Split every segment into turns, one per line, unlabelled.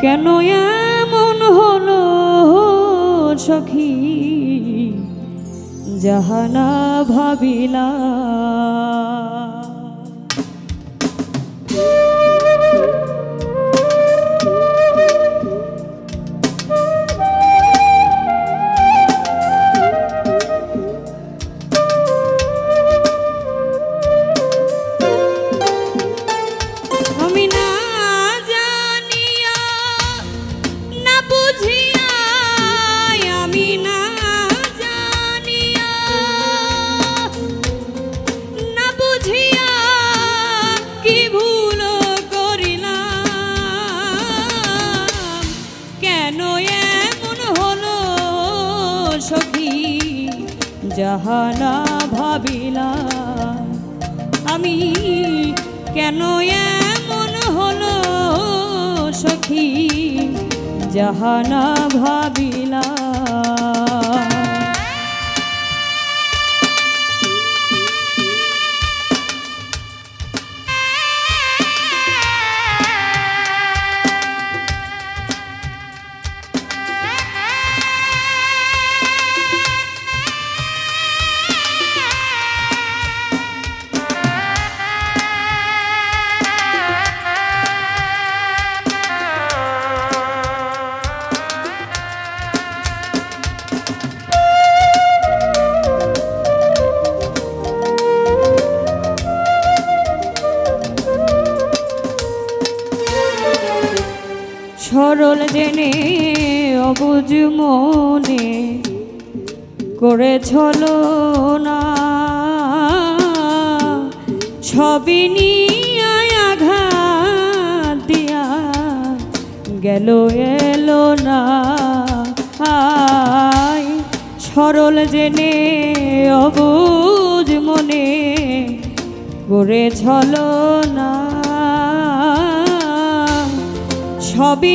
কেন এমন হলো সখী? জাহানা ভাবিলা। জাহানা ভাবিলা আমি কেন এমন হল সখী? জাহানা ভাবিলা সরল জেনে, অবুজ মনে করে ছলো না সবই নিয়ে আঘাত দিয়া গেল এলো না আয় সরল জেনে, অবুজ মনে করে ছলো না সবই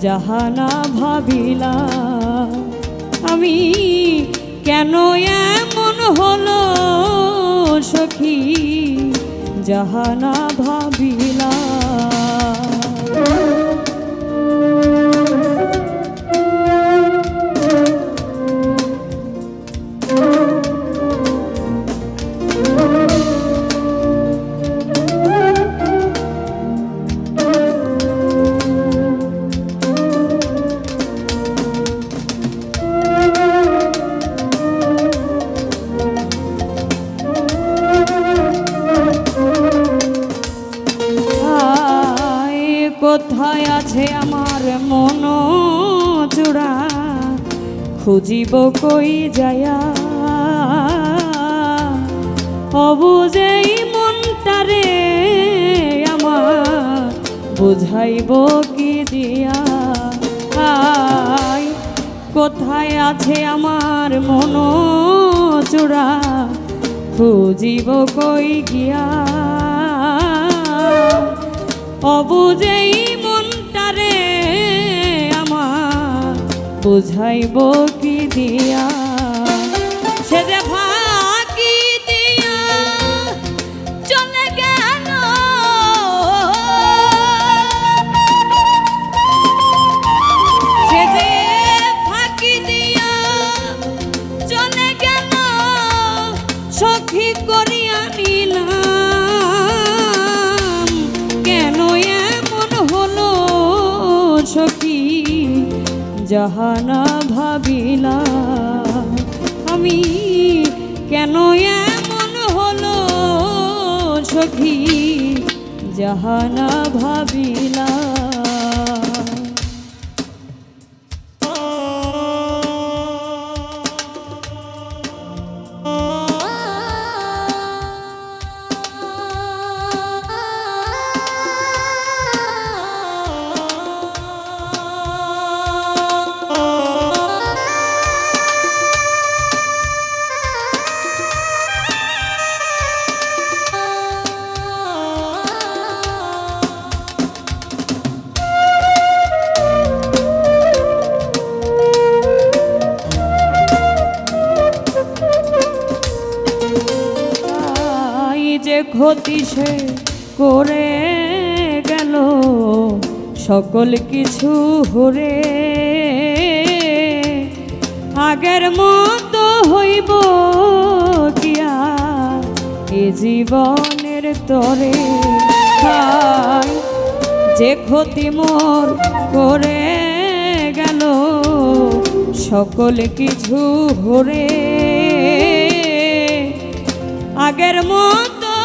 জাহানা ভাবিলা আমি কেন এমন হলো সখী? যাহানা ভাবিলা খুঁজিব কই যায়া? অবুঝেই মনটারে আমার বুঝাইব কি দিয়া? কোথায় আছে আমার মন চূড়া খুঁজিব কই গিয়া? অবুঝেই মনটারে বুঝাইব কি দিয়া? সে যে জাহানা ভাবিলা আমি কেন এমন হলো সখী? জাহানা ভাবিলা। ক্ষতি সে করে গেল, সকল কিছু হরে। আগের মতো হইব কিয়া এ জীবনের তরে যে ক্ষতি মোর করে গেল, সকল কিছু হরে। আগের মতো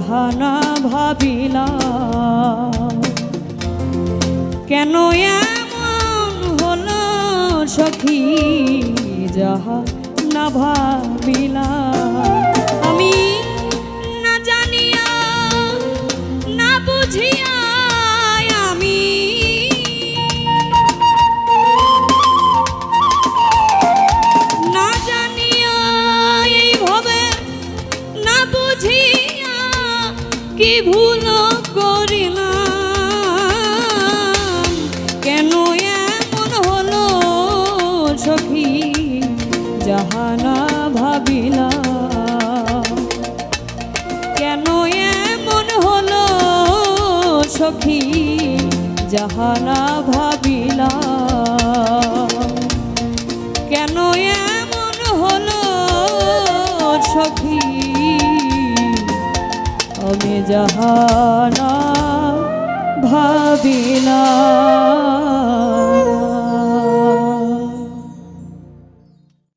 জাহানা ভাবিলা কেন এমন হলো সখী যাহা না ভাবিলা আমি জাহানা ভাবিলাম কেন এমন হলো সখী? জাহানা ভাবিলাম কেন আমি জাহানা ভাবিলাম